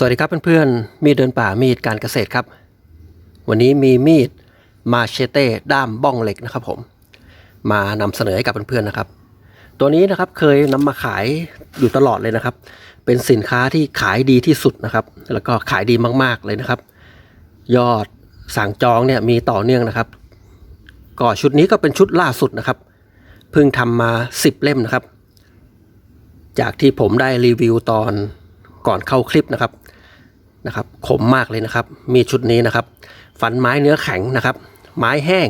สวัสดีครับเพื่อนๆ มีดเดินป่ามีดการเกษตรครับ วันนี้มีมีดมาเชเต้ด้ามบ้องเหล็กนะครับผม มานำเสนอให้กับเพื่อนๆนะครับ ตัวนี้นะครับเคยนำมาขายอยู่ตลอดเลยนะครับ เป็นสินค้าที่ขายดีที่สุดนะครับ แล้วก็ขายดีมากๆเลยนะครับ ยอดสั่งจองเนี่ยมีต่อเนื่องนะครับ ก็ชุดนี้ก็เป็นชุดล่าสุดนะครับ เพิ่งทำมา 10 เล่มนะครับ จากที่ผมได้รีวิวตอน ก่อนเข้าคลิปนะครับนะครับคมมากเลยนะครับ มีชุดนี้นะครับฟันไม้เนื้อแข็งนะครับ ไม้แห้ง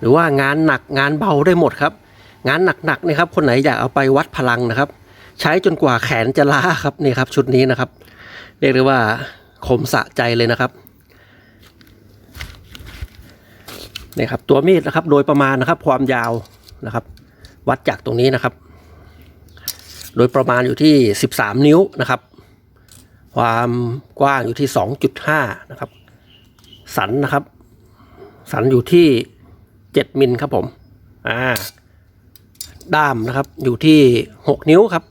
หรือว่างานหนักงานเบาได้หมดครับ งานหนักๆนี่ยครับ คนไหนอยากเอาไปวัดพลังนะครับ ใช้จนกว่าแขนจะล้าครับนี่ครับ ชุดนี้นะครับ เรียกได้ว่าคมสะใจเลยนะครับนี่ครับตัวมีดนะครับโดยประมาณนะครับ ความยาวนะครับ วัดจากตรงนี้นะครับ โดยประมาณอยู่ที่ 13 นิ้วนะครับ ความกว้างอยู่ที่ 2.5 นะครับ สันนะครับ สันอยู่ที่ 7 มิลครับผม อ่า ด้ามนะครับอยู่ที่ 6 นิ้วครับ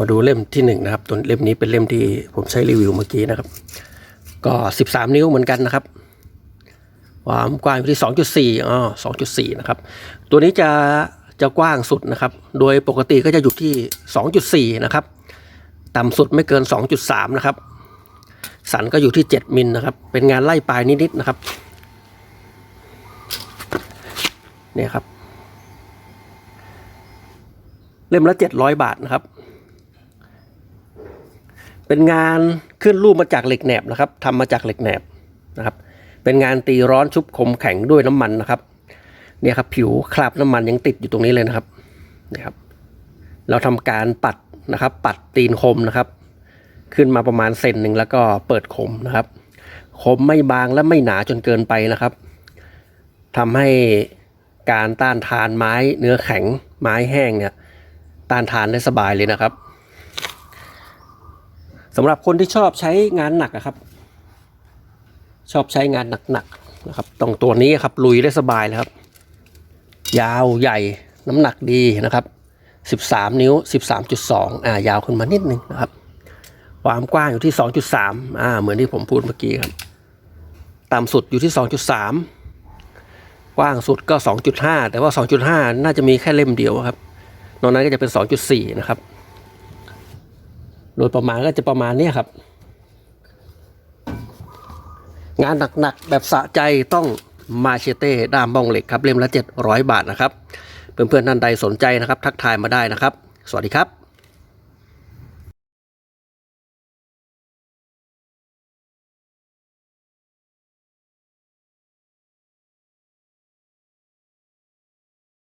มาดูเล่มที่หนึ่งนะครับ ตัวเล่มนี้เป็นเล่มที่ผมใช้รีวิวเมื่อกี้นะครับ ก็ 13 นิ้วเหมือนกันนะครับความกว้างอยู่ที่ 2.4อ๋อ2.4 นะครับ ตัวนี้จะ จะกว้างสุดนะครับ โดยปกติก็จะอยู่ที่ 2.4 นะครับ ต่ำสุดไม่เกิน 2.3 นะครับ สันก็อยู่ที่ 7 มิลนะครับ เป็นงานไล่ปลายนิดๆนะครับ เนี่ยครับ เล่มละ 700 บาทนะครับ เป็นงานขึ้นรูปมาจากเหล็กแหนบนะครับทำมาจากเหล็กแหนบนะครับ เป็นงานตีร้อนชุบคมแข็งด้วยน้ำมันนะครับ เนี่ยครับผิวคราบน้ำมันยังติดอยู่ตรงนี้เลยนะครับนี่ครับ เราทำการปัดนะครับ ปัดตีนคมนะครับ ขึ้นมาประมาณเซนหนึ่งแล้วก็เปิดคมนะครับ คมไม่บางและไม่หนาจนเกินไปนะครับทำให้การต้านทานไม้เนื้อแข็งไม้แห้งเนี่ยต้านทานได้สบายเลยนะครับสำหรับคนที่ชอบใช้งานหนักอะครับ ชอบใช้งานหนักๆนะครับตรงตัวนี้ครับลุยได้สบายเลยครับ ยาวใหญ่น้ำหนักดีนะครับ 13 นิ้ว 13.2 อ่ายาวขึ้นมานิดนึงนะครับ ความกว้างอยู่ที่ 2.3 อ่าเหมือนที่ผมพูดเมื่อกี้ครับต่ำสุดอยู่ที่ 2.3 กว้างสุดก็ 2.5 แต่ว่า 2.5 น่าจะมีแค่เล่มเดียวครับนอกนั้นก็จะเป็น 2.4 นะครับ โดยประมาณก็จะประมาณนี้ครับ งานหนักๆแบบสะใจต้อง มาเชเต้ด้ามบ้องเหล็กครับเล่มละ 700 บาทนะครับ เพื่อนๆท่านใดสนใจนะครับ ทักทายมาได้นะครับ สวัสดีครับ